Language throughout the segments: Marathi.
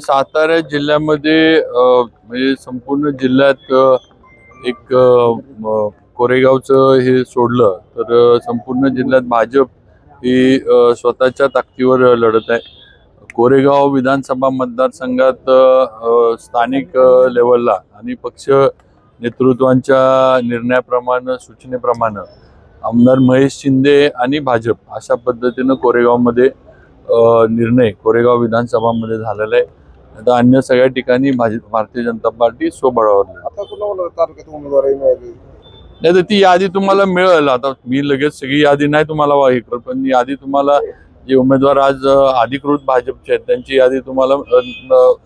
सातारा जिल्ह्यामध्ये म्हणजे संपूर्ण जिल्ह्यात एक कोरेगावचं हे सोडलं तर संपूर्ण जिल्ह्यात भाजप ही स्वतःच्या ताकदीवर लढत आहे. कोरेगाव विधानसभा मतदारसंघात स्थानिक लेवलला आणि पक्ष नेतृत्वांच्या निर्णयाप्रमाणे सूचनेप्रमाणे आमदार महेश शिंदे आणि भाजप अशा पद्धतीनं कोरेगावमध्ये निर्णय कोरेगाव विधानसभामध्ये झालेला आहे. आता अन्य सगळ्या ठिकाणी भारतीय जनता पार्टी स्वबळावर नाही तर ती यादी तुम्हाला मिळेल. आता मी लगेच सगळी यादी नाही तुम्हाला वाही करत पण यादी तुम्हाला जे उमेदवार आज अधिकृत भाजपचे आहेत त्यांची यादी तुम्हाला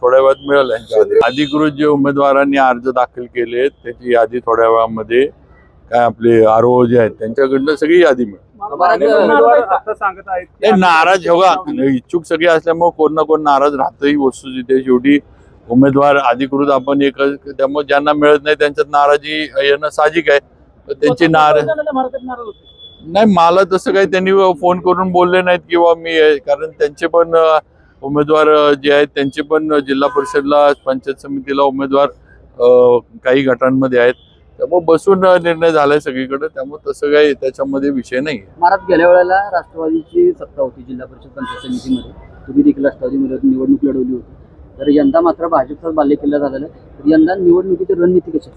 थोड्या वेळात मिळेल यांच्या. अधिकृत जे उमेदवारांनी अर्ज दाखल केले त्याची यादी थोड्या वेळामध्ये काय आपले आर ओ जे आहेत त्यांच्याकडनं सगळी यादी मिळेल. अनेक उमेदवार आता सांगत आहेत की नाही नाराज हो का इच्छुक सगळे असल्यामुळे कोण ना कोण नाराज राहतं ही वस्तुस्थिती शेवटी उमेदवार अधिकृत आपण एक त्यामुळे ज्यांना मिळत नाही त्यांच्यात नाराजी येणं साहजिक आहे. त्यांची नाराज नाही मला तसं काही त्यांनी फोन करून बोलले नाहीत किंवा मी आहे. कारण त्यांचे पण उमेदवार जे आहेत त्यांचे पण जिल्हा परिषदला पंचायत समितीला उमेदवार काही गटांमध्ये आहेत. त्यामुळे बसून निर्णय झालाय सगळीकडे. त्यामुळे तसं काही त्याच्यामध्ये विषय नाही महाराज गेल्या वेळेला राष्ट्रवादीची सत्ता होती जिल्हा परिषद पंचायत समितीमध्ये. तुम्ही देखील राष्ट्रवादीमध्ये निवडणूक लढवली होती. तर यंदा मात्र भाजपचाच बाल्यकिल्ला झालेला आहे. तर यंदा निवडणुकीची रणनीती कशी?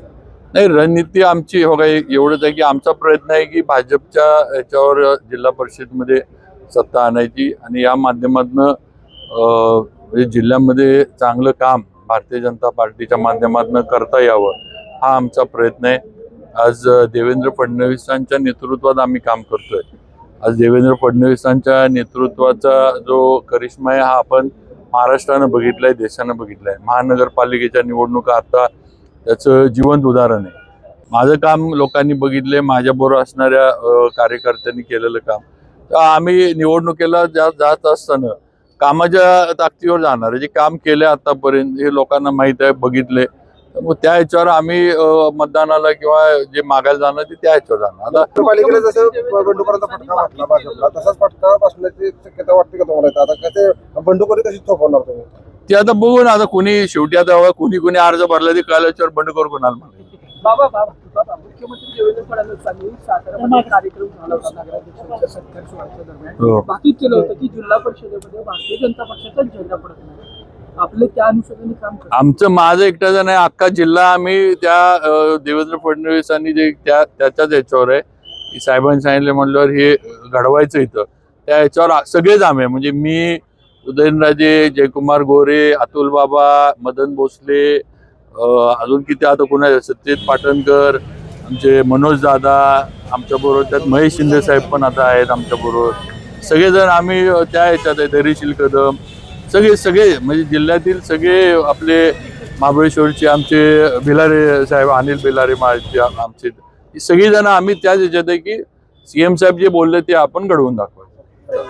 नाही रणनीती आमची हो काय एवढंच आहे की आमचा प्रयत्न आहे की भाजपच्या याच्यावर जिल्हा परिषदमध्ये सत्ता आणायची आणि या माध्यमातनं म्हणजे जिल्ह्यामध्ये चांगलं काम भारतीय जनता पार्टीच्या माध्यमातून करता यावं. हा आमचा प्रयत्न आहे. आज देवेंद्र फडणवीसांच्या नेतृत्वात आम्ही काम करतोय. आज देवेंद्र फडणवीसांच्या नेतृत्वाचा जो करिश्मा आहे हा आपण महाराष्ट्रानं बघितलाय देशानं बघितलाय. महानगरपालिकेच्या निवडणुका आता त्याचं जिवंत उदाहरण आहे. माझं काम लोकांनी बघितले माझ्याबरोबर असणाऱ्या कार्यकर्त्यांनी केलेलं काम. तर आम्ही निवडणुकीला जा जात असताना कामाच्या ताकदीवर जाणार जे काम केले आतापर्यंत हे लोकांना माहीत आहे बघितले त्यामुळे त्या ह्याच्यावर आम्ही मतदानाला किंवा जे मागायला जाणार ते त्या ह्याच्यावर जाणार. आता पालिकेला जसं बंडखोरांचा फटका वाटला भाजपला तसाच फटका बसण्याची शक्यता वाटते का तुम्हाला? आता कसे बंडखोरी कशी थोपवणार तुम्ही? ते आता बघू ना आता कोणी शेवटी आता कोणी कोणी अर्ज भरला ते कळल्याच्यावर बंडखोर कोणाला म्हणाल बाबा बाबा मुख्यमंत्री देवेंद्र फडणवीसांनी साताऱ्यामध्ये कार्यक्रम झाला होता नगराध्यक्षांच्या सत्कार सोहळ्याच्या हो. दरम्यान बाकी केलं होतं की जिल्हा परिषदेमध्ये भारतीय जनता पक्षाचा झेंडा पडत नाही आपले त्या अनुषंगाने काम आमचं माझं एकट्याचं नाही अख्खा जिल्हा आम्ही त्या देवेंद्र फडणवीसांनी जे त्या त्याच्याच याच्यावर आहे. की साहेबांनी सांगितले म्हणल्यावर हे घडवायचं इथं. त्या याच्यावर सगळेच आम्ही आहे. म्हणजे मी उदयनराजे जयकुमार गोरे अतुल बाबा मदन भोसले अजून किती आता कोणा सत्यजित पाटणकर आमचे मनोज दादा आमच्याबरोबर त्यात महेश शिंदे साहेब पण आता आहेत आमच्याबरोबर सगळेजण आम्ही त्या याच्यात आहे धैर्यशील कदम सगळे सगळे म्हणजे जिल्ह्यातील सगळे आपले महाबळेश्वरचे आमचे भिलारे साहेब अनिल भिलारे महाराजचे आमचे सगळेजण आम्ही त्याच ह्याच्यात आहे की सीएम साहेब जे बोलले ते आपण घडवून दाखवायचं.